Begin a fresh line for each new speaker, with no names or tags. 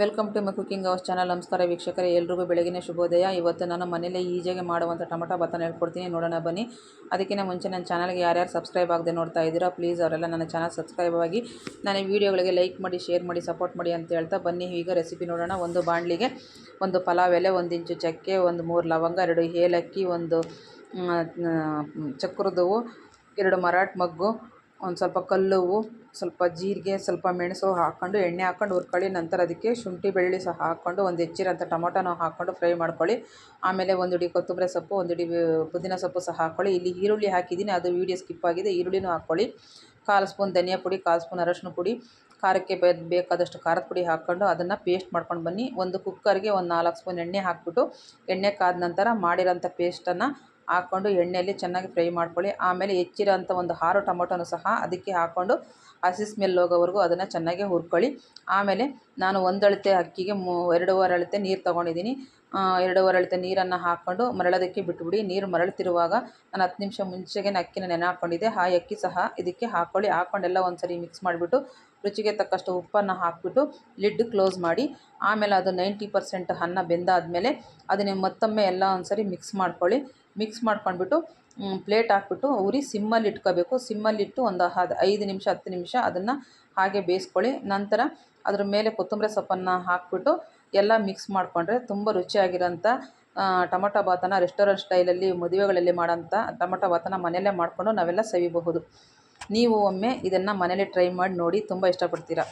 Welcome to my cooking house channel. ನಮಸ್ಕಾರ ವೀಕ್ಷಕರೇ, ಎಲ್ರಿಗೂ ಬೆಳಗಿನ ಶುಭೋದಯ. ಇವತ್ತು ನಾನು ಮನೇಲಿ ಈಜಿಯಾಗಿ ಮಾಡುವಂಥ ಟೊಮೊಟೊ ಭಾತನ ಹೇಳ್ಕೊಡ್ತೀನಿ. ನೋಡೋಣ, ಬನ್ನಿ. ಅದಕ್ಕಿಂತ ಮುಂಚೆ ನನ್ನ ಚಾನಲ್ಗೆ ಯಾರ್ಯಾರು ಸಬ್ಸ್ಕ್ರೈಬ್ ಆಗದೆ ನೋಡ್ತಾ ಇದ್ದೀರಾ, ಪ್ಲೀಸ್ ಅವರೆಲ್ಲ ನನ್ನ ಚಾನಲ್ ಸಬ್ಸ್ಕ್ರೈಬ್ ಆಗಿ ನನ್ನ ವೀಡಿಯೋಗಳಿಗೆ ಲೈಕ್ ಮಾಡಿ, ಶೇರ್ ಮಾಡಿ, ಸಪೋರ್ಟ್ ಮಾಡಿ ಅಂತ ಹೇಳ್ತಾ ಬನ್ನಿ. ಈಗ ರೆಸಿಪಿ ನೋಡೋಣ. ಒಂದು ಬಾಣಲಿಗೆ ಒಂದು ಪಲಾವ್ ಎಲೆ, ಒಂದು ಇಂಚು ಚಕ್ಕೆ, ಒಂದು ಮೂರು ಲವಂಗ, ಎರಡು ಏಲಕ್ಕಿ, ಒಂದು ಚಕ್ರದವು, ಎರಡು ಮರಾಠ ಮಗ್ಗು ಒಂದು ಸ್ವಲ್ಪ ಕಲ್ಲುವು, ಸ್ವಲ್ಪ ಜೀರಿಗೆ, ಸ್ವಲ್ಪ ಮೆಣಸು ಹಾಕ್ಕೊಂಡು ಎಣ್ಣೆ ಹಾಕ್ಕೊಂಡು ಹುರ್ಕೊಳ್ಳಿ. ನಂತರ ಅದಕ್ಕೆ ಶುಂಠಿ, ಬೆಳ್ಳುಳ್ಳಿ ಸಹ ಹಾಕ್ಕೊಂಡು ಒಂದು ಹೆಚ್ಚಿರೋಂಥ ಟೊಮೊಟೊನ ಹಾಕ್ಕೊಂಡು ಫ್ರೈ ಮಾಡ್ಕೊಳ್ಳಿ. ಆಮೇಲೆ ಒಂದು ಹಿಡಿ ಕೊತ್ತಂಬರಿ ಸೊಪ್ಪು, ಒಂದು ಹಿಡಿ ಪುದೀನ ಸೊಪ್ಪು ಸಹ ಹಾಕ್ಕೊಳ್ಳಿ ಇಲ್ಲಿ ಈರುಳ್ಳಿ ಹಾಕಿದ್ದೀನಿ, ಅದು ವೀಡಿಯೋ ಸ್ಕಿಪ್ ಆಗಿದೆ, ಈರುಳ್ಳಿನೂ ಹಾಕ್ಕೊಳ್ಳಿ ಕಾಲು ಸ್ಪೂನ್ ಧನಿಯಾ ಪುಡಿ, ಕಾಲು ಸ್ಪೂನ್ ಅರಶಿನ ಪುಡಿ, ಖಾರಕ್ಕೆ ಬೇಕಾದಷ್ಟು ಖಾರದ ಪುಡಿ ಹಾಕ್ಕೊಂಡು ಅದನ್ನು ಪೇಸ್ಟ್ ಮಾಡ್ಕೊಂಡು ಬನ್ನಿ. ಒಂದು ಕುಕ್ಕರ್ಗೆ ಒಂದು ನಾಲ್ಕು ಸ್ಪೂನ್ ಎಣ್ಣೆ ಹಾಕ್ಬಿಟ್ಟು, ಎಣ್ಣೆ ಕಾದ ನಂತರ ಮಾಡಿರೋಂಥ ಪೇಸ್ಟನ್ನು ಹಾಕ್ಕೊಂಡು ಎಣ್ಣೆಯಲ್ಲಿ ಚೆನ್ನಾಗಿ ಫ್ರೈ ಮಾಡ್ಕೊಳ್ಳಿ. ಆಮೇಲೆ ಹೆಚ್ಚಿರೋಂಥ ಒಂದು ಆರು ಟೊಮೊಟೊನು ಸಹ ಅದಕ್ಕೆ ಹಾಕ್ಕೊಂಡು ಹಸಿ ಸ್ಮೆಲ್ ಹೋಗೋವರೆಗೂ ಅದನ್ನು ಚೆನ್ನಾಗಿ ಹುರ್ಕೊಳ್ಳಿ. ಆಮೇಲೆ ನಾನು ಒಂದಳತೆ ಅಕ್ಕಿಗೆ ಮೂ, ಎರಡೂವರೆ ಅಳತೆ ನೀರು ತೊಗೊಂಡಿದ್ದೀನಿ. ಎರಡೂವರೆ ಅಳತೆ ನೀರನ್ನು ಹಾಕ್ಕೊಂಡು ಮರಳೋದಕ್ಕೆ ಬಿಟ್ಬಿಡಿ. ನೀರು ಮರಳುತ್ತಿರುವಾಗ ನಾನು ಹತ್ತು ನಿಮಿಷ ಮುಂಚೆಗೆ ಅಕ್ಕಿನ ನೆನೆ ಹಾಕ್ಕೊಂಡಿದ್ದೆ ಆ ಅಕ್ಕಿ ಸಹ ಇದಕ್ಕೆ ಹಾಕ್ಕೊಳ್ಳಿ ಹಾಕ್ಕೊಂಡೆಲ್ಲ ಒಂದು ಸರಿ ಮಿಕ್ಸ್ ಮಾಡಿಬಿಟ್ಟು ರುಚಿಗೆ ತಕ್ಕಷ್ಟು ಉಪ್ಪನ್ನು ಹಾಕಿಬಿಟ್ಟು ಲಿಡ್ ಕ್ಲೋಸ್ ಮಾಡಿ. ಆಮೇಲೆ ಅದು ನೈಂಟಿ ಪರ್ಸೆಂಟ್ ಅನ್ನ ಬೆಂದಾದಮೇಲೆ ಅದನ್ನು ಮತ್ತೊಮ್ಮೆ ಎಲ್ಲ ಒಂದು ಸರಿ ಮಿಕ್ಸ್ ಮಾಡ್ಕೊಳ್ಳಿ. ಮಿಕ್ಸ್ ಮಾಡ್ಕೊಂಡ್ಬಿಟ್ಟು ಪ್ಲೇಟ್ ಹಾಕ್ಬಿಟ್ಟು ಉರಿ ಸಿಮ್ಮಲ್ಲಿ ಇಟ್ಕೋಬೇಕು. ಸಿಮ್ಮಲ್ಲಿಟ್ಟು ಒಂದು ಹದ್, ಐದು ನಿಮಿಷ, ಹತ್ತು ನಿಮಿಷ ಅದನ್ನು ಹಾಗೆ ಬೇಯಿಸ್ಕೊಳ್ಳಿ. ನಂತರ ಅದ್ರ ಮೇಲೆ ಕೊತ್ತಂಬರಿ ಸೊಪ್ಪನ್ನು ಹಾಕ್ಬಿಟ್ಟು ಎಲ್ಲ ಮಿಕ್ಸ್ ಮಾಡಿಕೊಂಡ್ರೆ ತುಂಬ ರುಚಿಯಾಗಿರೋಂಥ ಟೊಮೊಟೊ ಭಾತನ ರೆಸ್ಟೋರೆಂಟ್ ಸ್ಟೈಲಲ್ಲಿ ಮದುವೆಗಳಲ್ಲಿ ಮಾಡೋಂಥ ಟೊಮೊಟೊ ಭಾತನ ಮನೆಯಲ್ಲೇ ಮಾಡಿಕೊಂಡು ನಾವೆಲ್ಲ ಸವಿಬಹುದು. ನೀವು ಒಮ್ಮೆ ಇದನ್ನು ಮನೇಲಿ ಟ್ರೈ ಮಾಡಿ ನೋಡಿ, ತುಂಬ ಇಷ್ಟಪಡ್ತೀರಾ.